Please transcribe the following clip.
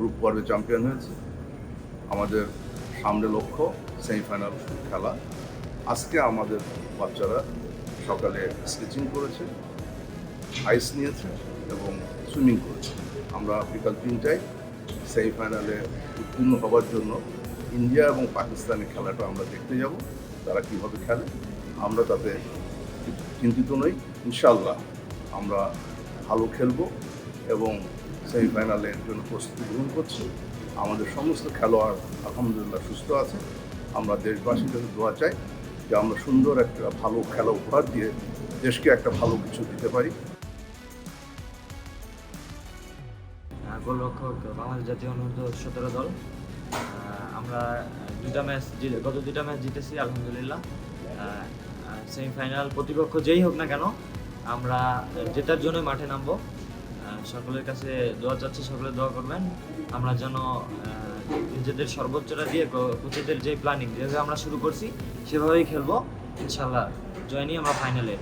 Group পর্বে champion হয়েছে। আমাদের সামনে লক্ষ্য সেমিফাইনাল খেলা। আজকে আমাদের বাচ্চারা সকালে স্কেচিং করেছে, আইস নিয়েছে এবং সুইমিং করেছে। আমরা বিকাল তিনটায় সেমিফাইনালে উত্তীর্ণ হওয়ার জন্য ইন্ডিয়া এবং পাকিস্তানের খেলাটা আমরা দেখতে যাব, তারা কীভাবে খেলে। আমরা তাতে চিন্তিত নই। ইনশাল্লাহ আমরা ভালো খেলব এবং সেমিফাইনালের জন্য প্রস্তুতি গ্রহণ করছি। আমাদের সমস্ত খেলোয়াড় আলহামদুলিল্লাহ সুস্থ আছে। আমরা দেশবাসীর কাছে দোয়া চাই যে আমরা সুন্দর একটা ভালো খেলা উপহার দিয়ে দেশকে একটা ভালো কিছু দিতে পারি। গোলরক্ষক বাংলাদেশ জাতীয় অনূর্ধ্ব সতেরো দল। আমরা দুটা ম্যাচ জিতে গত দুটা ম্যাচ জিতেছি, আলহামদুলিল্লাহ। সেমিফাইনাল প্রতিপক্ষ যেই হোক না কেন, আমরা জেতার জন্য মাঠে নামবো। সকলের কাছে দোয়া চাচ্ছি, সকলে দোয়া করবেন। আমরা যেন নিজেদের সর্বোচ্চটা দিয়ে কোচেদের যে প্ল্যানিং যেভাবে আমরা শুরু করছি, সেভাবেই খেলব। ইনশাল্লাহ জয় নিয়ে আমরা ফাইনালে